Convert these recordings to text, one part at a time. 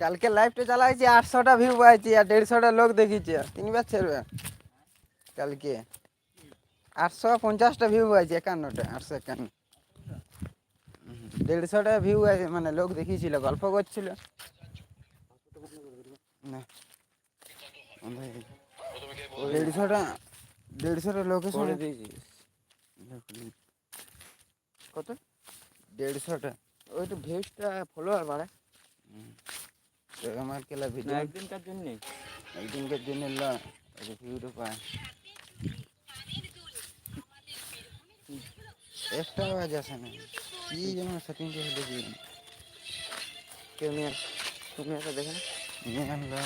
কালকে লাইভটা চালাইছি আটশোটা ভিউ পাইছি আর দেড়শোটা লোক দেখিছে। তিনবার ছেড়বে কালকে আটশো পঞ্চাশটা ভিউ পাইছি একান্নটা আটশো একান্ন। দেড়শোটা ভিউ আছে মানে লোক দেখিয়েছিল গল্প করছিল। না। দেড়শোটা দেড়শোটা করে সঙ্গে দিয়েছিস। কত? দেড়শোটা। ওই তো ভেজটা ফলোয়ার বাড়ে তো আমার কেলা ভিডিও একদিনকার জন্যে একদিনকার জন্য লা ভিউটা পায়। একটা আওয়াজ আসে না। কি যেন সেটিংটা হলে কি কেউ নিয়ে তুমি একটা দেখে না? নিয়ে আনলো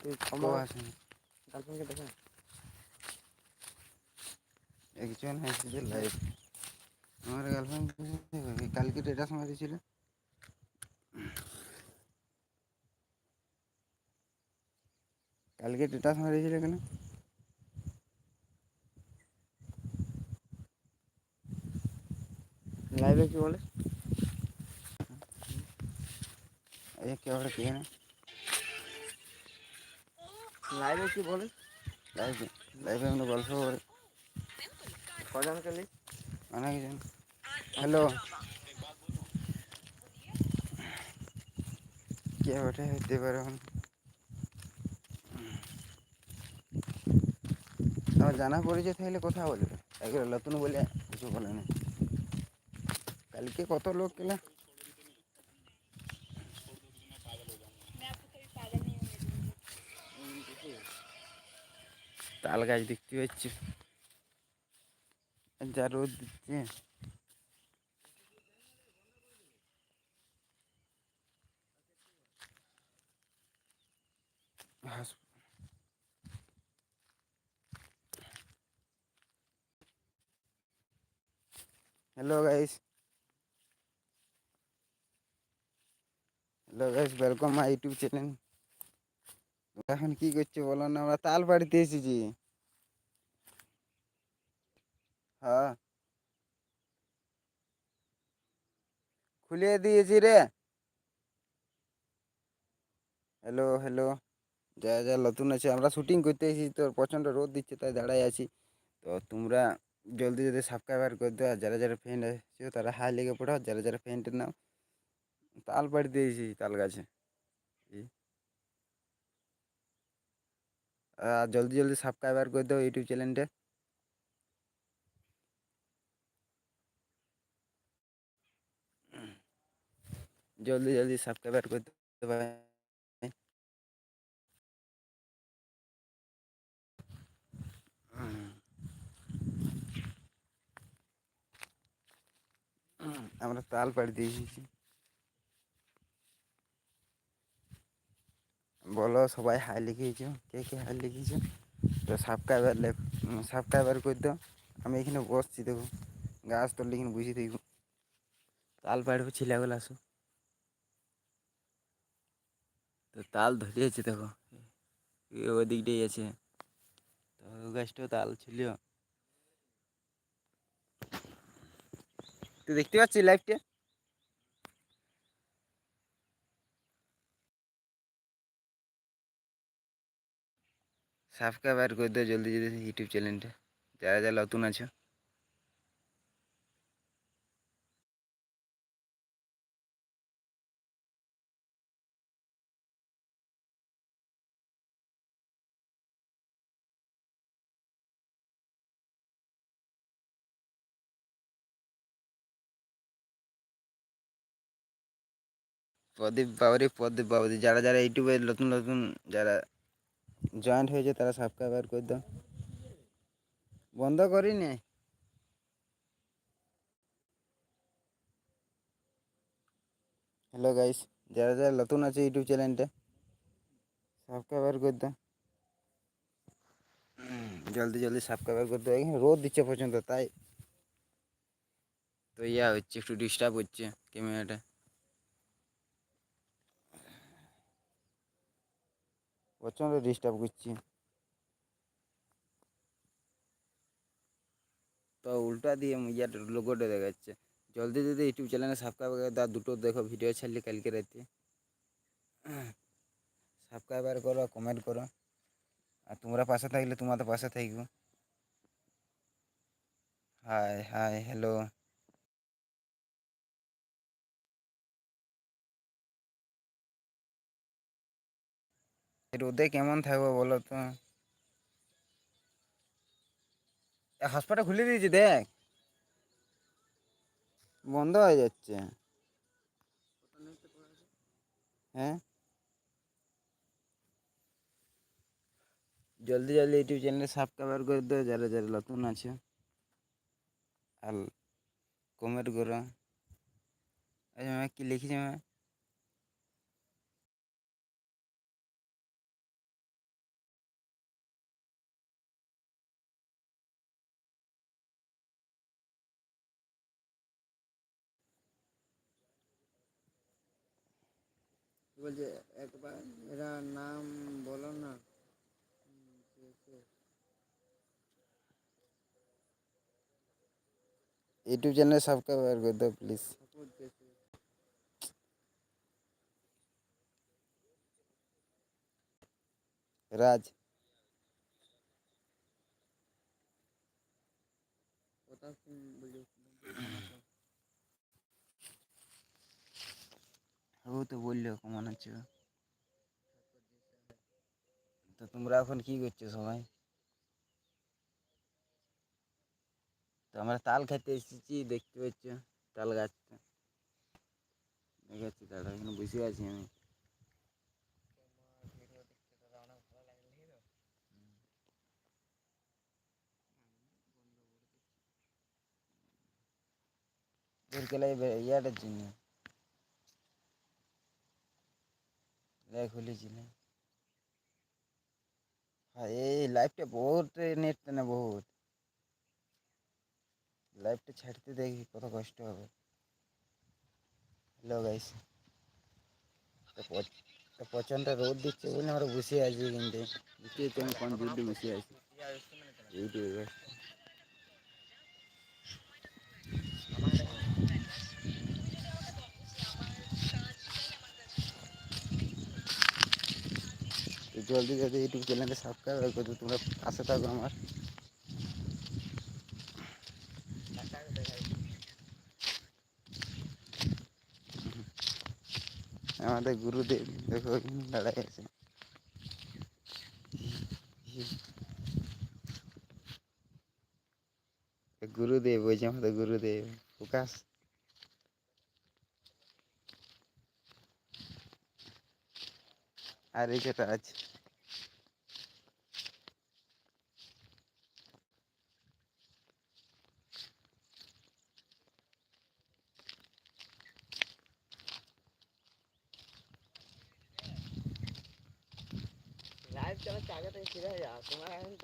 তুই আমার আসে না। গার্লফ্রেন্ডকে দেখে না? একজন এসেছে লাইভ আমার গার্লফ্রেন্ড কালকে স্টেটাস মারিছিল কালকে স্টেটাস মারিছিল কেন লাইভে কি বলে এই কে ওটা কে না লাইভে কি বলে লাইভে লাইভে আমরা গল্প করে কজনকে লিখ অনেকজন হ্যালো কে ওঠে হইতে পারে আমার জানা পরিচয় থাকলে কথা বলবে। একবার নতুন বলে কিছু বলে না। কালকে কত লোক কেলা তাল গাছ দেখতে পাচ্ছি। যা রোদ দিচ্ছে। হাস- hello guys hello guys welcome my YouTube channel এখন কি করছ বলো না? আমরা তাল বাড়িতে এসেছি। হ্যাঁ। খুলে দিয়েছি রে। হ্যালো হ্যালো যা যা নতুন আছে, আমরা শুটিং করতে এসেছি। তো প্রচণ্ড রোদ দিচ্ছে, তাই দাঁড়াই আছি। তো তোমরা জলদি জলদি সাবস্ক্রাইবার করে দাও, আর যারা যারা ফ্রেন্ড আছে তারা হাই লেগে পড়াও যারা যারা ফ্রেন্ডের নাম তাল বাড়ি দিয়েছি তাল গাছে। আর জলদি জলদি সাবস্ক্রাইবার করে দাও ইউটিউব চ্যানেলটা জলদি জলদি সাবস্ক্রাইবার করে দিতে আমরা তাল পাড়ি দিয়ে এসেছি। বলো, সবাই হাই লিখিয়েছ? কে কে হাই লিখিয়েছ? তো সাবস্ক্রাইবার সাবস্ক্রাইবার করে দাও। আমি এখানে বসছি, দেখো। গাছ তোর এখানে বুঝি দেখো তাল পাড়বো ছেলেগুলো আসো। তো তাল ধরিয়েছে দেখো। ওদিকটাই আছে। তো গাছটাও তাল ছিল। তুই দেখতে পাচ্ছিস লাইভটা সাবস্ক্রাইবার করে দাও জলদি জলদি ইউটিউব চ্যানেলটা যারা যারা নতুন আছো প্রদীপ বাবরি প্রদীপ বাবরি যারা যারা ইউটিউবে নতুন নতুন যারা জয়েন্ট হয়েছে, তারা সাবস্ক্রাইবার করে দাও। বন্ধ করি নে হ্যালো গাইস যারা যারা নতুন আছে ইউটিউব চ্যানেলটা সাবস্ক্রাইবার করে দাও। জলদি জলদি সাবস্ক্রাইবার করে দাও। এখানে রোদ দিচ্ছে পর্যন্ত তাই। তো ইয়া হচ্ছে, একটু ডিস্টার্ব হচ্ছে ক্যামেরাটা প্রচণ্ড ডিস্টার্ব করছি। তো উল্টা দিয়ে ইয়ার লোগোটা দেখাচ্ছে। জলদি যদি ইউটিউব চ্যানেলে সাবস্ক্রাইব করে দাও, দুটো দেখো ভিডিও ছাড়লি কালকে রাতে। সাবস্ক্রাইবার করো কমেন্ট করো। আর তোমরা পাশে থাকলে তোমাদের পাশে থাকব। হাই হাই হ্যালো রোদে কেমন থাকব বলো তো? হসপিটাল খুলে দিয়েছি, দেখ। বন্ধ হয়ে যাচ্ছে। হ্যাঁ? জলদি জলদি ইউটিউব চ্যানেলে সাবস্ক্রাইবার করে দাও, যারা যারা নতুন আছে। আর কমেন্ট করো। আচ্ছা কী লিখেছি ম্যাম বলছে একবার এরা নাম বলো না। ইউটিউব চ্যানেল সাবস্ক্রাইব করে দাও প্লিজ রাজ। ও তো বলল কেমন আছো তো তোমরা এখন কি করছ সবাই তো আমরা তাল খেতে এসেছি দেখতে পাচ্ছ তাল গাছটা দেখাচ্ছি দাদা এখানে বসে আছি আমি বিরকেলাই ইয়াটার জন্য লাইভ খুলেছিল হ্যাঁ এই লাইভটা বহুত নেট টানে বহুত লাইভটা ছাড়তে দেখি কত কষ্ট হবে হ্যালো গাইস তো প্রচণ্ড রোদ দিচ্ছে বলে আমরা বসে আছি কিন্তু বুঝতে পারছি আমি কোন জুড়ে বসে আছি ইউটিউবে জলদি জলদি ইউটিউব চ্যানেলে সাবস্ক্রাইব করো তোমরা পাশে থাকো আমার। আমাদের গুরুদেব দেখো দাঁড়ায় আছে। গুরুদেব, ওই যে আমাদের গুরুদেব, প্রকাশ। আর এই যেটা আছে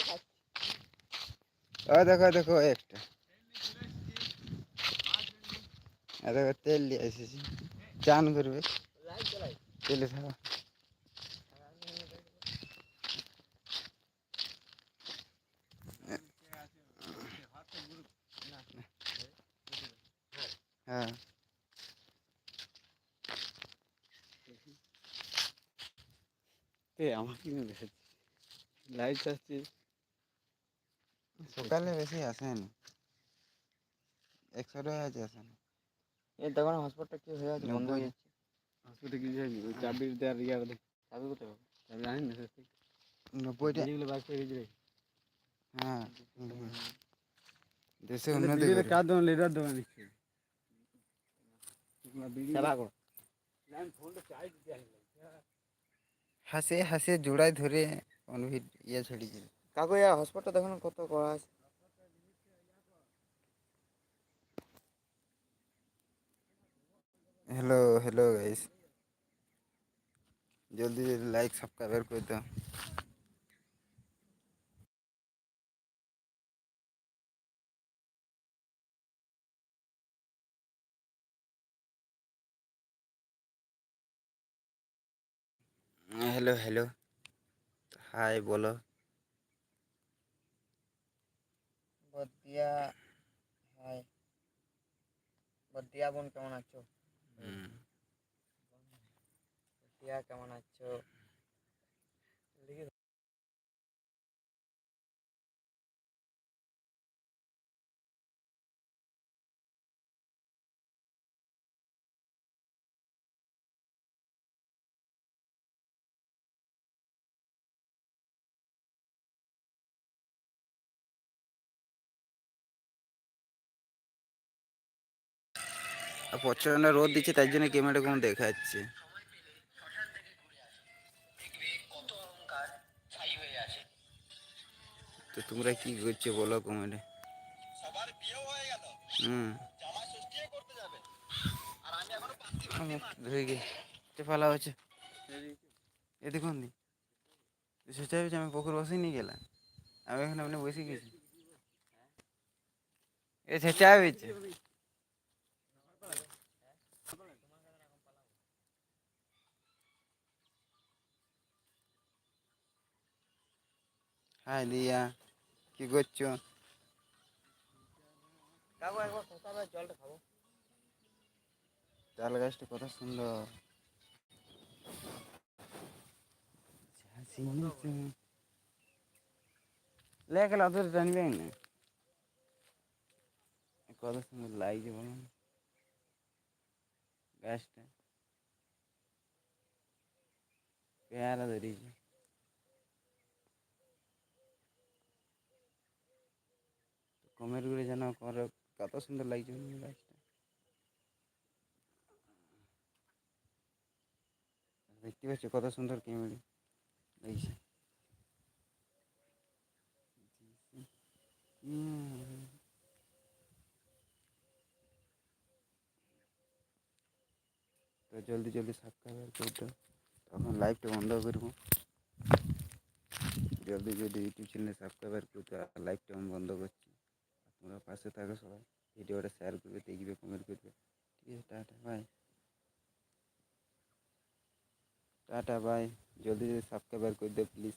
এখন দেখা দেখো একটা। দেখো, তেল নিয়ে এসেছি। চান করবে। তেলে থাকো। হ্যাঁ। এ আমার কি লাইট আসছে। সকালে বেশি আসেন একশো টাকা আছে আসেন এই দেখো না হসপিটালটা কি হয়ে আছে বন্ধ হয়ে যাচ্ছে হসপিটালে কি যাবি ওই চাবি দেওয়ার ইয়ার দেখ চাবি কোথায় পাবো? চাবি জানি না সত্যি নব্বইটা যেগুলো বাস করে গেছে হ্যাঁ হুম। দেশে উন্নতি দিলে করবে। কার দোকান লিডার দোকান নিচ্ছে সেবা করো হাসে হাসে জোড়ায় ধরে অনভিড ইয়ে ছড়িয়েছিল কাকু ইয়া হসপিটাল দেখো কত করা আছে। হ্যালো হ্যালো গাইস জলদি জলদি লাইক সাবস্ক্রাইব করে দাও। হ্যালো হ্যালো হাই বলো। বদিয়া হাই। বদিয়া বোন কেমন আছো? টিয়া কেমন আছো? প্রচণ্ড রোদ দিচ্ছে, তাই জন্য ক্যামেরাটা কোনো দেখা যাচ্ছে তো তোমরা কি করছ বলো কমেন্টে হুম। ধুয়ে গিয়ে ফেলা হচ্ছে। এ দেখুন দি। সেটা হচ্ছে আমি পুকুর বসে নিয়ে গেলাম। আমি এখানে আপনি বসে গেছি। এ সেটা হয়েছে। হাই দিয়া কি করছ? তাল গাছটা কত সুন্দর। লেখালে অত টানবে না কত সুন্দর লাগছে বলুন। গাছটা। পেয়ারা ধরেছে। কমেরগুলো যেন কত সুন্দর লাগছে গাছটা। দেখতে পাচ্ছ কত সুন্দর ক্যামেরা লাগছে। তো জলদি জলদি সাবস্ক্রাইব করে দাও। তখন লাইভটা বন্ধ করব। জলদি জলদি ইউটিউব চ্যানেলে সাবস্ক্রাইবার করতে আর লাইভটা আমি বন্ধ করছি। তোমরা পাশে থাকো সবাই। ভিডিওটা শেয়ার করবে, দেখবে কমেন্ট করবে। ঠিক আছে, টাটা বাই টাটা বাই জলদি জলদি সাবস্ক্রাইবার করে দিও প্লিজ